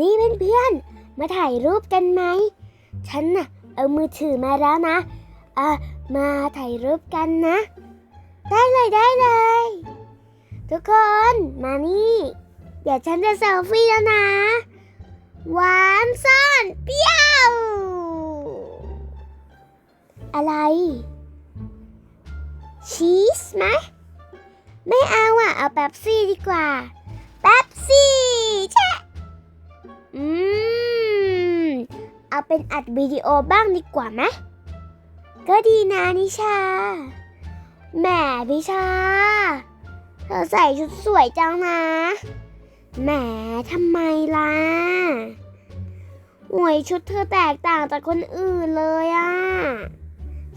นี่เพื่อนๆ มาถ่ายรูปกันไหม ฉันน่ะ เอามือถือมาแล้วนะ เอะมาถ่ายรูปกันนะ ได้เลยได้เลย ทุกคนมานี่ เดี๋ยวฉันจะเซลฟี่แล้วนะหวานซ่อนเปรี้ยว อะไร ชีสไหมไม่เอาอะ เอาแป๊บซี่ดีกว่า แป๊บซี่ เอาเป็นอัดวิดีโอบ้างดีกว่าไหมก็ดีนะนิชา แหมพิชา เธอใส่ชุดสวยจังนะ แหมทำไมล่ะหวยชุดเธอแตกต่างจากคนอื่นเลยอะ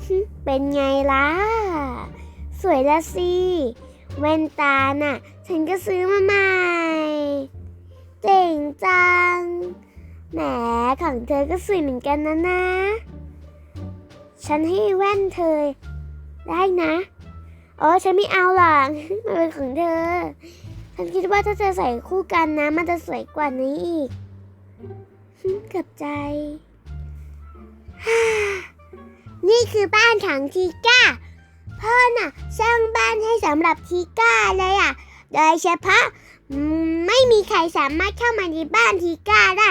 หึเป็นไงล่ะ สวยละสิ แว่นตาน่ะ ฉันก็ซื้อมาใหม่ เจ๋งจังแหม ของเธอก็สวยเหมือนกันนะนะ ฉันให้แว่นเธอ ได้นะอ๋อฉันไม่เอาหรอกมันเป็นของเธอ ฉันคิดว่าถ้าเธอใส่คู่กันนะ มันจะสวยกว่านี้อีกเกับใจ นี่คือบ้านของทีก้า พ่อน่ะ สร้างบ้านให้สำหรับทีก้าเลยอะ โดยเฉพาะไม่มีใครสามารถเข้ามาในบ้านทีก้าได้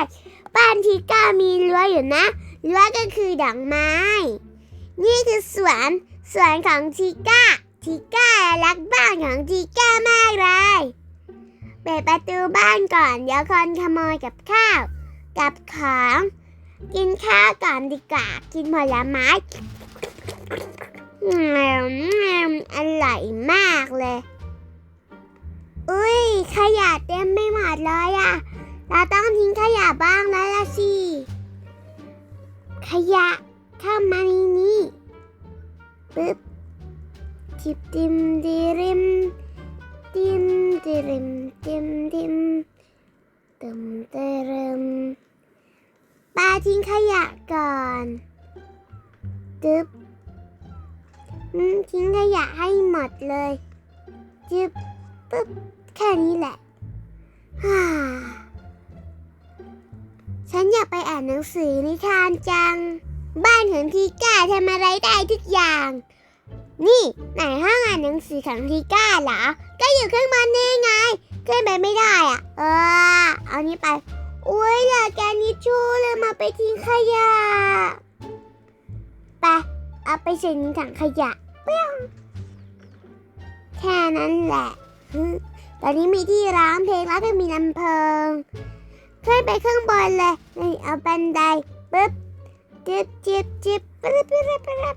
บ้านทีก้ามีรั้วอยู่นะรั้วก็คือดอกไม้ นี่คือสวนสวนของทีก้าทีก้ารักบ้านของทีก้ามากเลยเปิดประตูบ้านก่อนเดี๋ยวคนขโมยกับข้าว กับของ กินข้าวก่อนดีกว่ากินผลไม้อืมอร่อยมากเลย อุ้ยขยะเต็มไม่หมดเลยอะ เราต้องทิ้งขยะบ้างแล้วล่ะสิ ขยะเข้ามาในนี้ปึ๊บจิบดิมดิริมดิมดิริมดิมดิมตึมเตริมปาทิ้งขยะก่อนตึ๊บทิ้งขยะให้หมดเลย จึบปึ๊บ แค่นี้แหละฮ่า ฉันอยากไปอ่านหนังสือนิทานจัง บ้านของทีก้าทำอะไรได้ทุกอย่าง นี่ไหนห้องอ่านหนังสือของทีก้าเหรอ ก็อยู่ข้างบนนี่ไงขึ้นไปไม่ได้อะ เออ เอานี้ไป อุ้ยเหลือแกนิชชูเลยมาไปทิ้งขยะ ไป เอาไปใส่ในถังขยะเปี้ยงแค่นั้นแหละ ตอนนี้มีที่ร้องเพลงแล้วก็มีลำเพลิง ขึ้นไปข้างบนเลยนี่เอาบันไดปึ๊บจิบจิบจิบปรึบปรึบปรึบ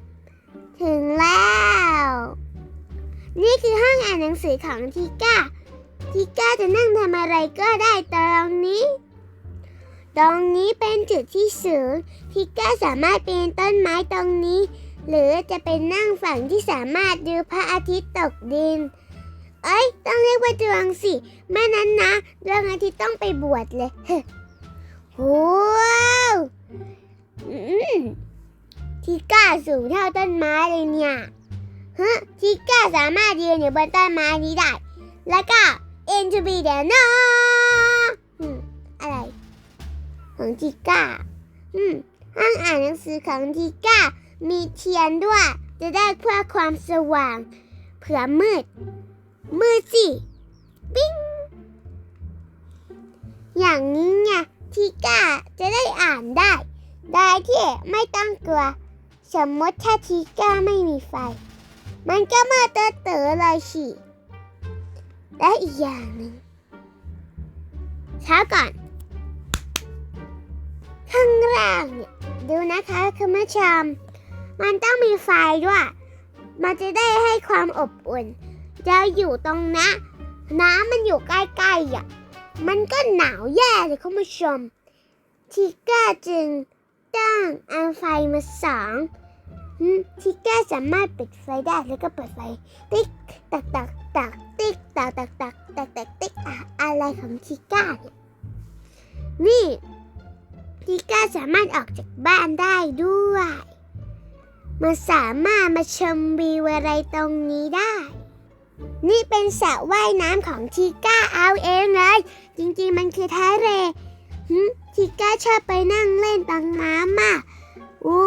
ถึงแล้ว นี่คือห้องอ่านหนังสือของทิก้าทิก้าจะนั่งทำอะไรก็ได้ตรงนี้ ตรงนี้เป็นจุดที่สูงทิก้าสามารถปีนต้นไม้ตรงนี้ หรือจะเป็นนั่งฝั่งที่สามารถดูพระอาทิตย์ตกดิน เอ้ย ต้องเรียกว่าดวงสิไม่นั้นนะดวงอาทิตย์ต้องไปบวชเลยว้าวอืมทิก้าสูงเท่าต้นไม้เลยเนี่ยฮะทิก้าสามารถยืนอยู่บนต้นไม้นี้ได้ แล้วก็ into be there no อืมอะไร ของทิก้าอืมห้องอ่านหนังสือของทิก้า มีเทียนด้วย จะได้เพื่อความสว่าง เผื่อมืด มืดสิปิ้งอย่างนี้ไงทิก้าจะได้อ่านได้ ได้ที่ไม่ต้องกลัว สมมติถ้าทีก้าไม่มีไฟ มันก็มืดเตอเตอเลยสิและอีกอย่างหนึ่งเช้าก่อน ข้างล่างเนี่ยดูนะคะคุณผู้ชมมันต้องมีไฟด้วย มันจะได้ให้ความอบอุ่น จะอยู่ตรงนะน้ำมันอยู่ใกล้ๆอะ มันก็หนาวแย่เลยคุณผู้ชม ทิก้าจึงต้งเอาไฟมาสองอืมทิก้าสามารถปิดไฟได้แล้วก็เปิดไฟ ติ๊กตักตักตักติ๊กตักตักตักตักตักติ๊กอะไรของทิกเนี่ยนี่ทิก้าสามารถออกจากบ้านได้ด้วย มันสามารถมาชมวิวอะไรตรงนี้ได้ นี่เป็นสระว่ายน้ำของทิก้าเอาเองเลย จริงๆมันคือทะเลหหึชิก้าชอบไปนั่งเล่นตังน้ำอะอู้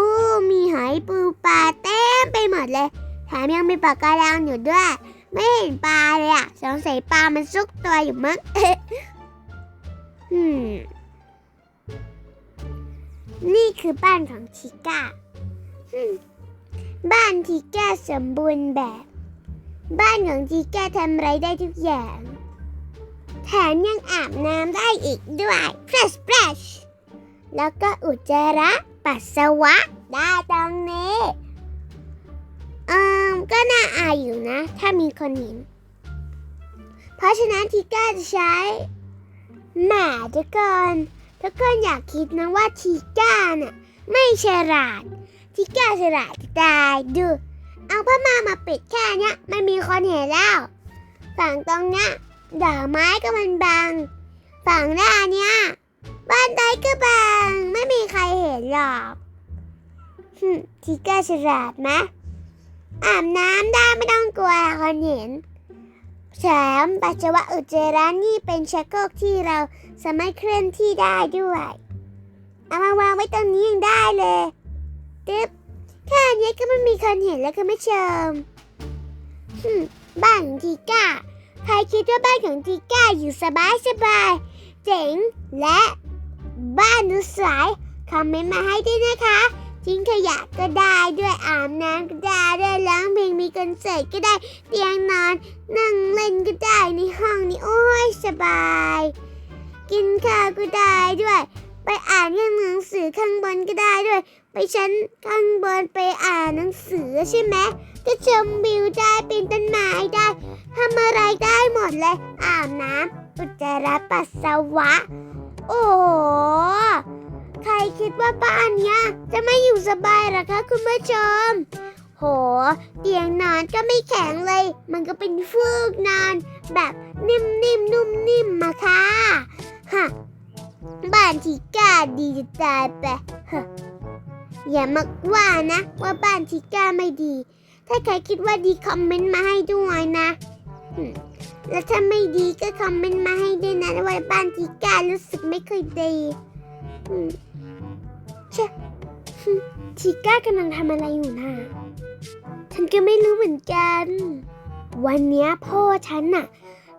มีหอยปูปลาเต็มไปหมดเลยแถมยังมีปลาการังอยู่ด้วย ไม่เห็นปลาเลยอะสงสัยปลามันซุกตัวอยู่มั้งนี่คือบ้านของชิก้า บ้านชิก้าสมบูรณ์แบบ บ้านของชิก้าทำไรได้ทุกอย่าง แถมยังอาบน้ำได้อีกด้วย fresh fresh แล้วก็อุจจาระปัสสาวะได้ตรงนี้เอืมก็น่าอายอยู่นะ ถ้ามีคนเห็น เพราะฉะนั้นทีก้าจะใช้แหมาทุกคนทุกคนอยากคิดนะว่าทีก้าน่ะไม่ฉลาดทีก้าฉลาดตายดู เอาผ้ามามาปิดแค่เนี้ยไม่มีคนเห็นแล้ว ฝั่งตรงเนี้ยดอกไม้ก็มันบังฝั่งหน้าเนี้ยบ้านใดก็บังไม่มีใครเห็นหรอกทีก้าฉลาดไหมอาบน้ำได้ไม่ต้องกลัวคนเห็นแถมปัสสาวะอุจจาระนี่เป็นชักโครกที่เราสามารถเคลื่อนที่ได้ด้วย เอามาวางไว้ตรงนี้ยังได้เลยตึ๊บ แค่นี้ก็ไม่มีคนเห็นแล้วก็ไม่เชิมบ้านของทีก้า ใครคิดว่าบ้านของทีก้าอยู่สบายสบาย เจ๋งและบ้านดูสวยคอมเมนต์มาให้ด้วยนะคะ ทิ้งขยะก็ได้ด้วยอาบน้ำก็ได้ด้วยร้องเพลงมีคอนเสิร์ตก็ได้ เตียงนอน นั่งเล่นก็ได้ในห้องนี้โอ้ยสบาย กินข้าวก็ได้ด้วย ไปอ่านหนังสือข้างบนก็ได้ด้วย ไปชั้นข้างบนไปอ่านหนังสือใช่ไหมก็ชมวิวได้ปีนต้นไม้ได้ทำอะไรได้หมดเลยอาบน้ำอุจจาระปัสสาวะ โอ้โหใครคิดว่าบ้านเนี้ยจะไม่อยู่สบายหรอคะคุณผู้ชมโห เตียงนอนก็ไม่แข็งเลย มันก็เป็นฟูกนอน แบบนิ่มๆนุ่มๆมาค่ะฮะ บ้านที่กล้าดีจะตายไปอย่ามาว่านะ ว่าบ้านที่กล้าไม่ดี ถ้าใครคิดว่าดีคอมเมนต์มาให้ด้วยนะแล้วถ้าไม่ดีก็คอมเมนต์มาให้ด้วยนะว่าบ้านที่กล้ารู้สึกไม่ค่อยดีเชะฮึทีก้ากำลังทำอะไรอยู่นะฉันก็ไม่รู้เหมือนกัน วันนี้พ่อฉันน่ะ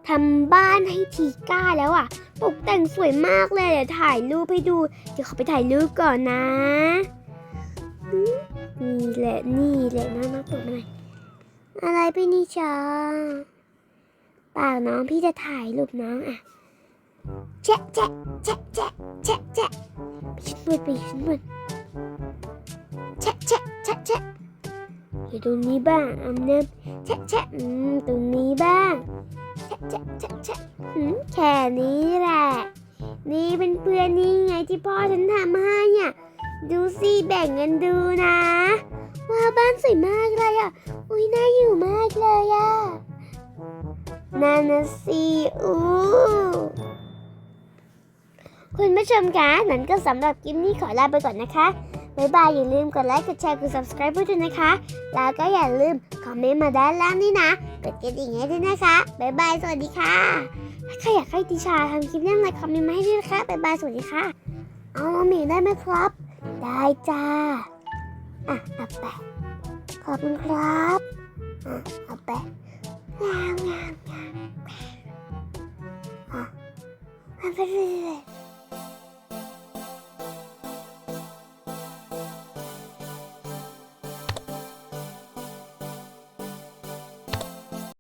ทำบ้านให้ทีก้าแล้วอะ ตกแต่งสวยมากเลยเดี๋ยวถ่ายรูปให้ดู เดี๋ยวขอไปถ่ายรูปก่อนนะอืมนี่แหละ นี่แหละน่ามาเปิดมาหน่อยอะไรพี่นิชาปล่าน้องพี่จะถ่ายรูปน้องอะแชะแชะแชะแชะแชะแชะไปชั้นบนไปชั้นบนแชะแชะแชะแชะอยู่ตรงนี้บ้างอำน้ำแชะแชะอืมตรงนี้บ้าง แชะแชะแชะแชะอืมแค่นี้แหละ นี่เป็นเพื่อนนี่ไงที่พ่อฉันทำให้อะดูสิแบ่งกันดูนะ ว้าวบ้านสวยมากเลยอะ อุ้ยน่าอยู่มากเลยอะนานะสิอู้คุณผู้ชมคะนั้นก็สำหรับคลิปนี้ขอลาไปก่อนนะคะ บ๊ายบายอย่าลืมกดไลค์กดแชร์กด subscribe ด้วยนะคะ แล้วก็อย่าลืมคอมเมนต์มาด้านล่างนี่นะกดกระดิ่งให้ด้วยนะคะบ๊ายบายสวัสดีค่ะถ้าใครอยากให้ติชาทำคลิปเรื่องอะไรคอมเมนต์มาให้ด้วยนะคะบ๊ายบายสวัสดีค่ะเอาหมีได้ไหมครับ ได้จ้าอะเอาไปขอบคุณครับอะเอาไปงามงามงามอะเอาไปเรื่อย